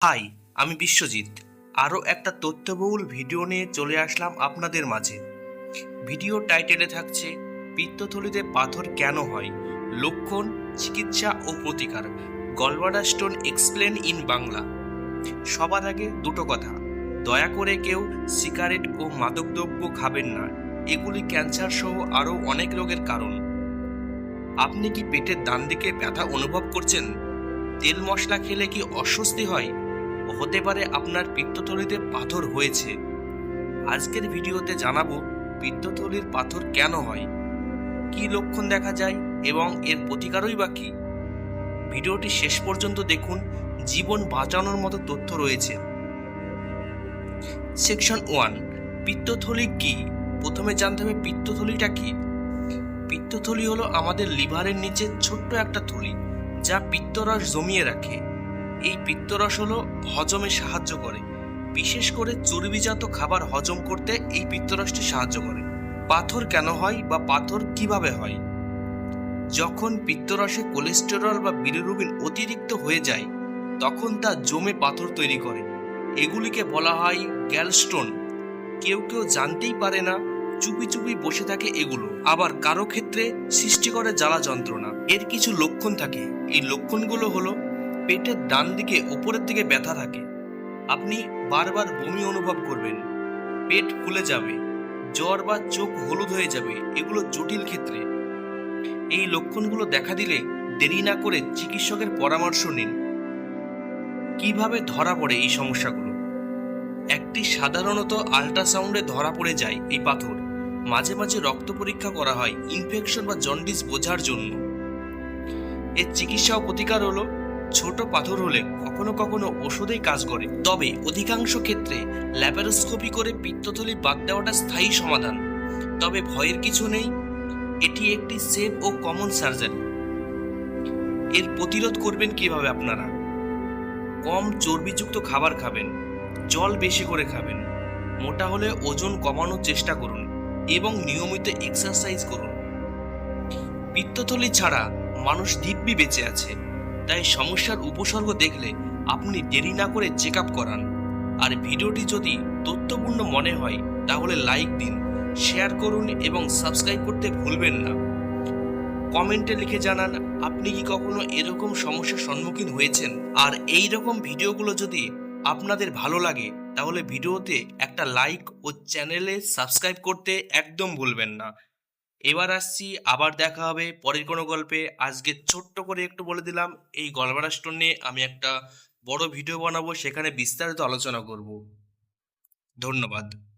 High, আমি বিশ্বজিৎ। আরও একটা তথ্যবহুল ভিডিও নিয়ে চলে আসলাম আপনাদের মাঝে। ভিডিও টাইটেলে থাকছে, পিত্তথলিতে পাথর কেন হয়? লক্ষণ, চিকিৎসা ও প্রতিকার। Gallbladder stone explain in Bangla. সবার আগে দুটো কথা। দয়া করে কেউ সিগারেট ও মাদকদ্রব্য খাবেন না। এগুলি ক্যান্সার সহ আরও অনেক রোগের কারণ। আপনি কি পেটের ডান দিকে ব্যথা অনুভব করছেন? তেল মশলা খেলে কি অস্বস্তি হয়? হতে পারে আপনার পিত্তথলিতে পাথর হয়েছে। আজকের ভিডিওতে জানাব পিত্তথলির পাথর কেন হয়, কি লক্ষণ দেখা যায় এবং এর প্রতিকারই বা কি। ভিডিওটি শেষ পর্যন্ত দেখুন, জীবন বাঁচানোর মতো তথ্য রয়েছে। সেকশন ওয়ান, পিত্তথলি কি? প্রথমে জানতে হবে পিত্তথলিটা কি। পিত্তথলি হলো আমাদের লিভারের নিচে ছোট্ট একটা থলি, যা পিত্তরস জমিয়ে রাখে। এই পিত্তরস হলো হজমে সাহায্য করে। বিশেষ করে চর্বিজাত খাবার হজম করতে এই পিত্তরসটি সাহায্য করে। পাথর কেন হয় বা পাথর কীভাবে হয়? যখন পিত্তরসে কোলেস্টেরল বা বিলিরুবিন অতিরিক্ত হয়ে যায়, তখন তা জমে পাথর তৈরি করে। এগুলিকে বলা হয় গ্যালস্টোন। কেউ কেউ জানতেই পারে না, চুপি চুপি বসে থাকে এগুলো। আবার কারও ক্ষেত্রে সৃষ্টি করে জ্বালা যন্ত্রণা। এর কিছু লক্ষণ থাকে। এই লক্ষণগুলো হলো পেটের ডান দিকে উপরের দিকে ব্যথা থাকে। আপনি বারবার বমি অনুভব করবেন। পেট ফুলে যাবে, জ্বর বা চোখ হলুদ হয়ে যাবে, এগুলো জটিল ক্ষেত্রে। এই লক্ষণগুলো দেখা দিলে দেরি না করে চিকিৎসকের পরামর্শ নিন। কীভাবে ধরা পড়ে এই সমস্যাগুলো? একটি সাধারণত আল্ট্রাসাউন্ডে ধরা পড়ে যায় এই পাথর। মাঝে মাঝে রক্ত পরীক্ষা করা হয় ইনফেকশন বা জন্ডিস বোঝার জন্য। এর চিকিৎসা ও প্রতিকার হলো। ছোট পাথর হলে কখনো কখনো ওষুধেই কাজ করে। তবে অধিকাংশ ক্ষেত্রে ল্যাপারোস্কোপি করে পিত্তথলি বাদ দেওয়াটা স্থায়ী সমাধান। তবে ভয়ের কিছু নেই, এটি একটি সেফ ও কমন সার্জারি। এর প্রতিরোধ করবেন কীভাবে আপনারা? কম চর্বিযুক্ত খাবার খাবেন, জল বেশি করে খাবেন, মোটা হলে ওজন কমানোর চেষ্টা করুন এবং নিয়মিত এক্সারসাইজ করুন। পিত্তথলি ছাড়া মানুষ দিব্যি বেঁচে আছে। তাই সমস্যার উপসর্গ দেখলে আপনি দেরি না করে চেক আপ করান। আর ভিডিওটি যদি তথ্যপূর্ণ মনে হয়, তাহলে লাইক দিন, শেয়ার করুন এবং সাবস্ক্রাইব করতে ভুলবেন না। কমেন্টে লিখে জানান, আপনি কি কখনো এরকম সমস্যার সম্মুখীন হয়েছেন? আর এই রকম ভিডিওগুলো যদি আপনাদের ভালো লাগে, তাহলে ভিডিওতে একটা লাইক ও চ্যানেলে সাবস্ক্রাইব করতে একদম ভুলবেন না। এবার আসছি, আবার দেখা হবে। পরের কোনো গল্পে আজকে ছোট্ট করে একটু বলে দিলাম, এই গল্পটা নিয়ে আমি একটা বড় ভিডিও বানাবো, সেখানে বিস্তারিত আলোচনা করব। ধন্যবাদ।